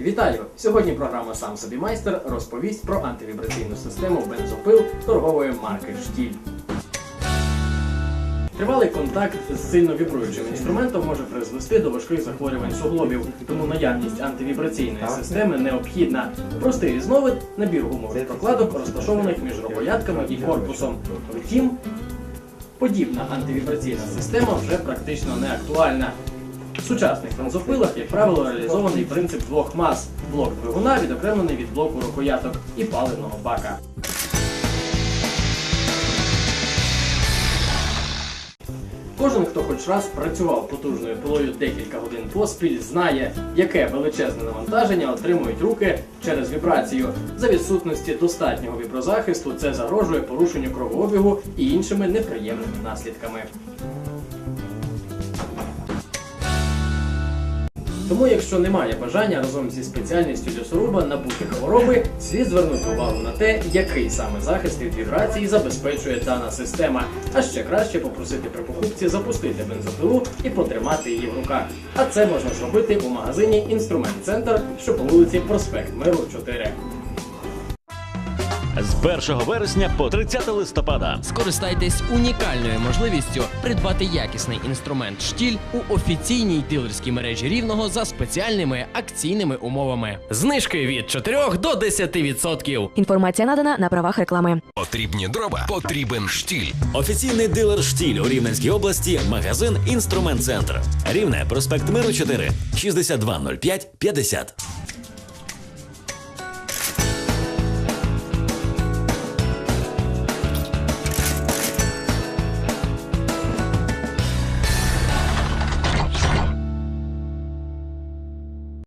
Вітаю! Сьогодні програма Сам собі майстер розповість про антивібраційну систему бензопил торгової марки Штіль. Тривалий контакт з сильно вібруючим інструментом може призвести до важких захворювань суглобів, тому наявність антивібраційної системи необхідна. Простий різновид набір гумових прокладок, розташованих між рукоятками і корпусом. Втім, подібна антивібраційна система вже практично не актуальна. В сучасних бензопилах, як правило, реалізований принцип двох мас. Блок двигуна відокремлений від блоку рукояток і паливного бака. Кожен, хто хоч раз працював потужною пилою декілька годин поспіль, знає, яке величезне навантаження отримують руки через вібрацію. За відсутності достатнього віброзахисту це загрожує порушенню кровообігу і іншими неприємними наслідками. Тому, якщо немає бажання разом зі спеціальністю лісоруба набути хвороби, слід звернути увагу на те, який саме захист від вібрації забезпечує дана система. А ще краще попросити при покупці запустити бензопилу і потримати її в руках. А це можна зробити у магазині Інструмент Центр, що по вулиці Проспект Миру 4. З 1 вересня по 30 листопада Скористайтесь унікальною можливістю придбати якісний інструмент штіль у офіційній дилерській мережі рівного за спеціальними акційними умовами. Знижки від 4 до 10%. Інформація надана на правах реклами. Потрібні дрова, потрібен штіль. офіційний дилер штіль у Рівненській області, магазин Інструмент Центр. Рівне, проспект Миру 4, 6205 50.